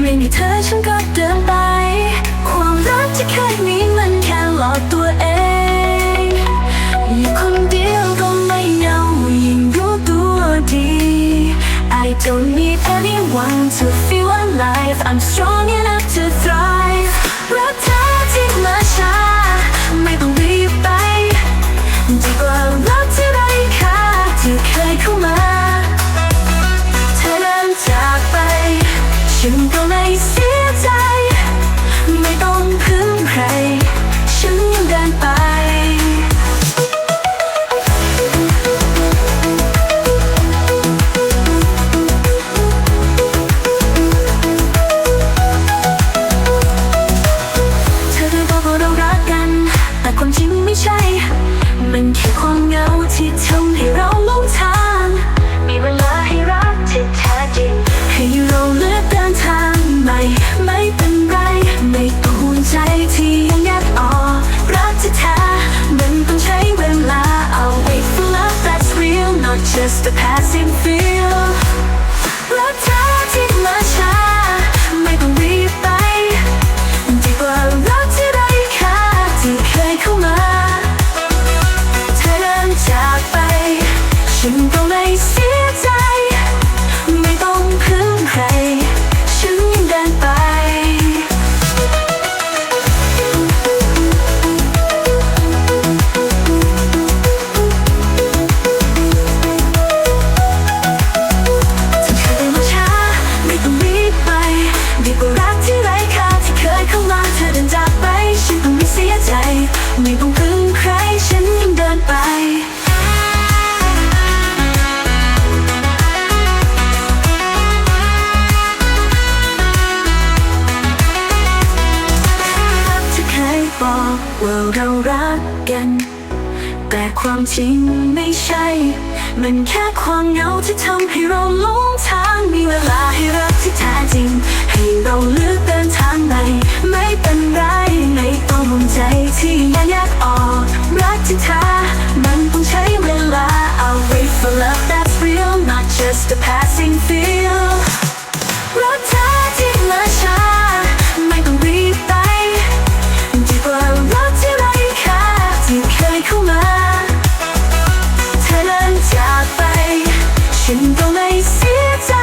ไม่มีเธอฉันก็เดินไป ความรักที่แค่นี้มันแค่หลอกตัวเองอยู่คนเดียวก็ไม่เหงายิ่งรู้ตัวดี I don't need anyone to feel alive I'm strong enough to thrive รักเธอที่มาช้าไม่ต้องรีบไป ไม่ต้องพึ่งใครฉันยังเดินไปจะเคยบอกว่าเรารักกัน แต่ความจริงไม่ใช่ มันแค่ความเหงาที่ทำให้เราหลงทาง ที่งานยากออกรักที่แท้มันคงใช้เวลา I'll wait for love that's real not just a passing feel รักเธอที่มาช้าไม่ต้องรีบไปดีกว่ารักที่ไร้ค่าที่เคยเข้ามา เธอเดินจากไป ฉันก็ไม่เสียใจ